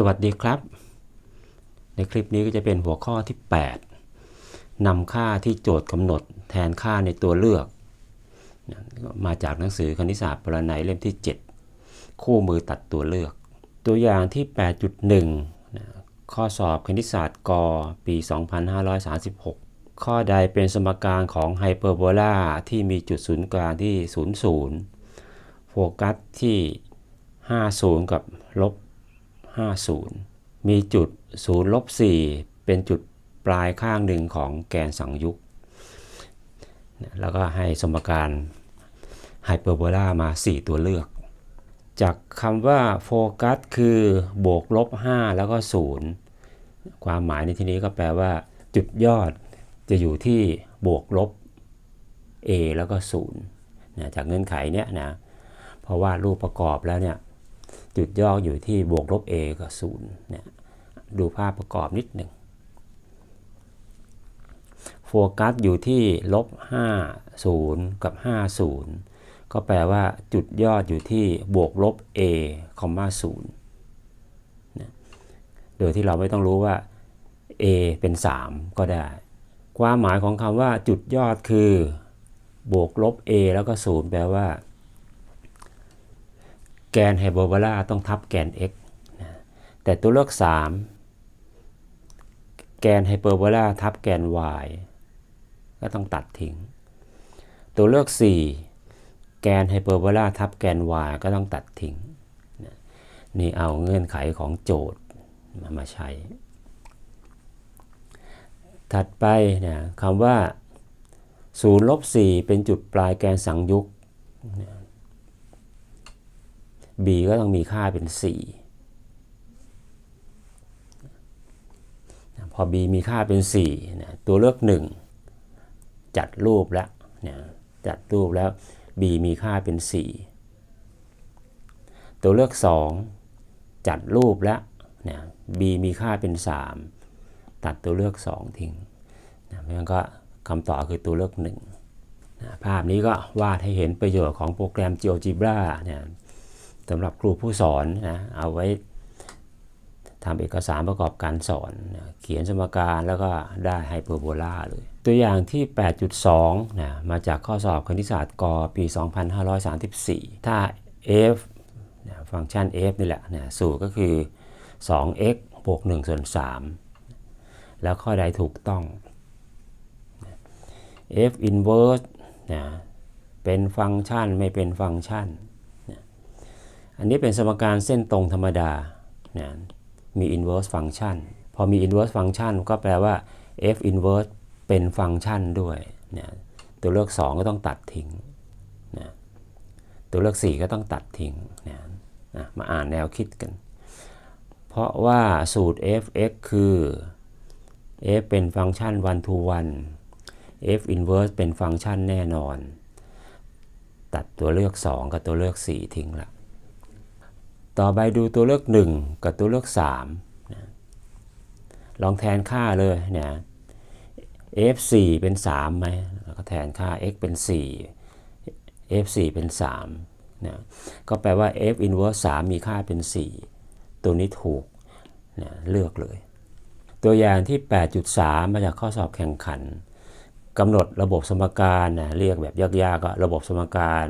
สวัสดีครับ ในคลิปนี้ก็จะเป็นหัวข้อที่8นำค่าที่โจทย์กำหนดแทนค่าในตัวเลือก มาจากหนังสือคณิตศาสตร์ปรนัยเล่มที่ 7 คู่มือตัดตัวเลือก ตัวอย่างที่ 8.1นะข้อสอบคณิตศาสตร์กปี 2536 ข้อใดเป็นสมการของไฮเปอร์โบลาที่มีจุดศูนย์กลางที่ 00 โฟกัสที่ 50 กับลบ 50 มีจุด0ลบ4เป็นจุดปลายข้างหนึ่งของแกนสังยุกแล้วก็ให้สมการไฮเปอร์โบลามา 4 ตัวเลือก จากคำว่าโฟกัสคือบวกลบ 5 แล้วก็ 0 ความหมายในที่นี้ก็แปลว่า จุดยอดจะอยู่ที่บวกลบ a แล้วก็0นะจากเงื่อนไขเนี้ยนะเพราะว่ารูปประกอบแล้วเนี่ย จุดย่ออยู่ที่บวกลบ a กับ0เนี่ยดูภาพประกอบนิดหนึ่งโฟกัสอยู่ที่ลบ5 0 กับ 5 0 ก็แปลว่าจุดยอดอยู่ที่บวกลบ a คอมมา0นะโดยที่เราไม่ต้องรู้ว่า a เป็น 3 ก็ได้ ความหมายของคำว่าจุดยอดคือบวกลบ a แล้วก็ 0 แปลว่า แกนไฮโปร์โบลาต้องทับแกน x นะแต่ตัวเลือก 3 แกนไฮเปอร์โบลาทับแกน y ก็ต้องตัดทิ้ง ตัวเลือก 4 แกนไฮเปอร์โบลาทับแกน y ก็ต้องตัดทิ้งนะนี่เอาเงื่อนไขของโจทย์มามาใช้ ถัดไปนะคำว่า0ลบ4เป็นจุดปลายแกนสังยุก b ก็ต้องมีค่าเป็น 4 พอ b มีค่าเป็น4นะตัวเลือก 1 จัดรูปแล้วนะจัดรูปแล้ว b มีค่าเป็น 4 ตัวเลือก 2 จัดรูปแล้วนะ b มีค่าเป็น 3 ตัดตัวเลือก 2 ทิ้งนะเพราะฉะนั้นก็คำตอบคือตัวเลือก1นะภาพนี้ก็วาดให้เห็นประโยชน์ของโปรแกรม GeoGebra เนี่ย สำหรับครูผู้สอนนะเอาไว้ทำเอกสารประกอบการสอนนะเขียนสมการแล้วก็ได้ไฮเปอร์โบลาเลย ตัวอย่างที่ 8.2นะมาจากข้อสอบคณิตศาสตร์กปี 2534 ถ้า f นะฟังก์ชัน f นี่แหละนะสูตรก็คือ 2x บวก1ส่วน3แล้วข้อใดถูกต้อง f inverse นะเป็นฟังก์ชันไม่เป็นฟังก์ชัน อันนี้เป็นสมการเส้นตรงธรรมดานะมี inverse function พอมี inverse function ก็แปลว่า f inverse เป็นฟังก์ชันด้วยนะตัวเลือก 2 ก็ต้องตัดทิ้งนะตัวเลือก 4 ก็ต้องตัดทิ้งนะนะมาอ่านแนวคิดกัน เพราะว่าสูตร f(x) คือ f เป็นฟังก์ชัน one to one f inverse เป็นฟังก์ชันแน่นอน ตัดตัวเลือก 2 กับตัวเลือก 4 ทิ้งละ ต่อไปดูตัวเลือก 1 กับตัวเลือก3นะลองแทนค่าเลยเนี่ย f 4 เป็น3ไหมแล้วก็แทนค่า x เป็น 4 f 4 เป็น3นะก็แปลว่า f inverse 3มีค่าเป็น 4 ตัวนี้ถูกนะเลือกเลย ตัวอย่างที่ 8.3 มาจากข้อสอบแข่งขันกำหนดระบบสมการนะเรียกแบบยากๆก็ระบบสมการ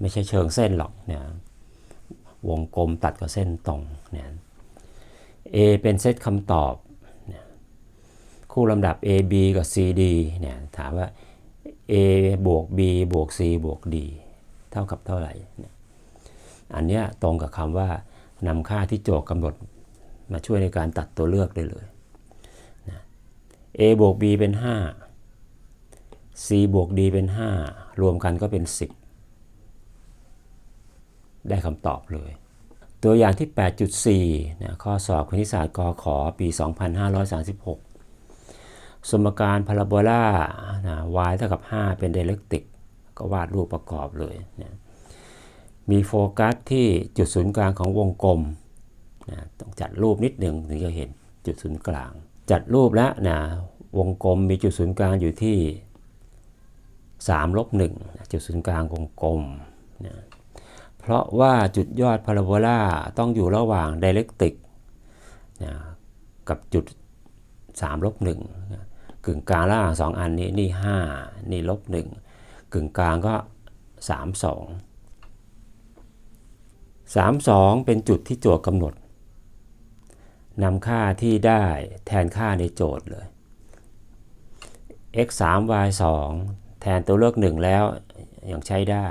ไม่ใช่เชิงเส้นหรอกเนี่ย วงกลมตัดกับเส้นตรงเนี่ย A เป็นเซตคำตอบ คู่ลำดับ A B กับ C D เนี่ยถามว่า A บวก B บวก C บวก D เท่ากับเท่าไหร่ อันเนี้ยตรงกับคำว่านำค่าที่โจทย์กำหนดมาช่วยในการตัดตัวเลือกได้เลยนะ A บวก B เป็น 5 c บวก d เป็น 5 รวมกันก็เป็น 10 ได้คำตอบเลย ตัวอย่างที่ 8.4นะข้อสอบคณิตศาสตร์กขอปี 2536 สมการพาราโบลานะ y เท่ากับ 5 เป็นไดเรกติก ก็วาดรูปประกอบเลยนะมีโฟกัสที่จุดศูนย์กลางของวงกลมนะต้องจัดรูปนิดหนึ่งถึงจะเห็นจุดศูนย์กลาง จัดรูปแล้วนะวงกลมมีจุดศูนย์กลางอยู่ที่3ลบ1จุดศูนย์กลางวงกลมนะ เพราะว่าจุดยอดพาราโบลาต้องอยู่ระหว่างไดเรกติกนะกับจุด3ลบ1นะกึ่งกลางระหว่างสองอันนี้นี่ 5 นี่ลบ1กึ่งกลางก็ 3 2 3 2 เป็นจุดที่โจทย์กำหนดนำค่าที่ได้แทนค่าในโจทย์เลย x 3 y 2แทนตัวเลือก 1 แล้วยังใช้ได้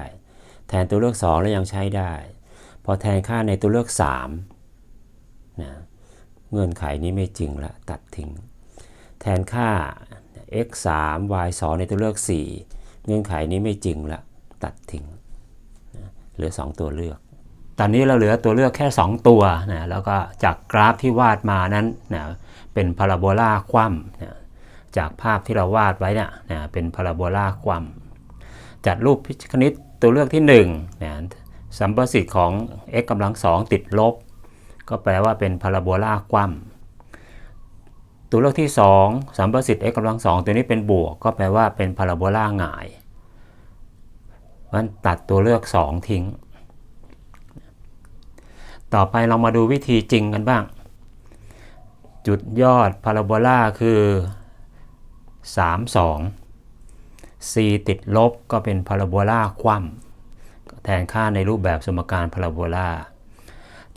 แทนตัวเลือก 2 แล้วยังใช้ได้ พอแทนค่าในตัวเลือก3นะเงื่อนไขนี้ไม่จริงละตัดทิ้ง แทนค่า x 3 y 2ในตัวเลือก 4 เงื่อนไขนี้ไม่จริงละตัดทิ้งนะเหลือ 2 ตัวเลือก ตอนนี้เราเหลือตัวเลือกแค่ 2 ตัวนะแล้วก็จากกราฟที่วาดมานั้นนะเป็นพาราโบลาคว่ำนะจากภาพที่เราวาดไว้เนี่ยนะเป็นพาราโบลาคว่ำจัดรูปพิคณิต ตัวเลือกที่1นะสัมประสิทธิ์ของ x กำลังสองติดลบ ก็แปลว่าเป็นพาราโบลาคว่ำตัวเลือกที่ 2 สัมประสิทธิ์ x กำลังสองตัวนี้เป็นบวก ก็แปลว่าเป็นพาราโบลาหงายมันตัดตัวเลือก 2 ทิ้ง ต่อไปเรามาดูวิธีจริงกันบ้าง จุดยอดพาราโบลาคือ 3 2 c ติดลบก็เป็นพาราโบลาคว่ำแทนค่าในรูปแบบสมการพาราโบลา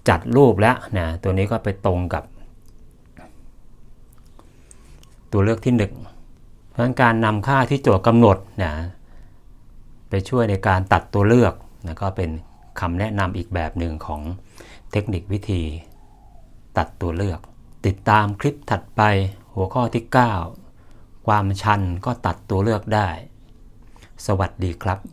จัดรูปแล้วนะตัวนี้ก็ไปตรงกับ ตัวเลือกที่ 1 เพราะงั้นการนำค่าที่โจทย์กำหนดนะไปช่วยในการตัดตัวเลือกนะก็เป็นคำแนะนำอีกแบบหนึ่งของเทคนิควิธี ตัดตัวเลือก ติดตามคลิปถัดไปหัวข้อที่ 9 ความชันก็ตัดตัวเลือกได้ สวัสดีครับ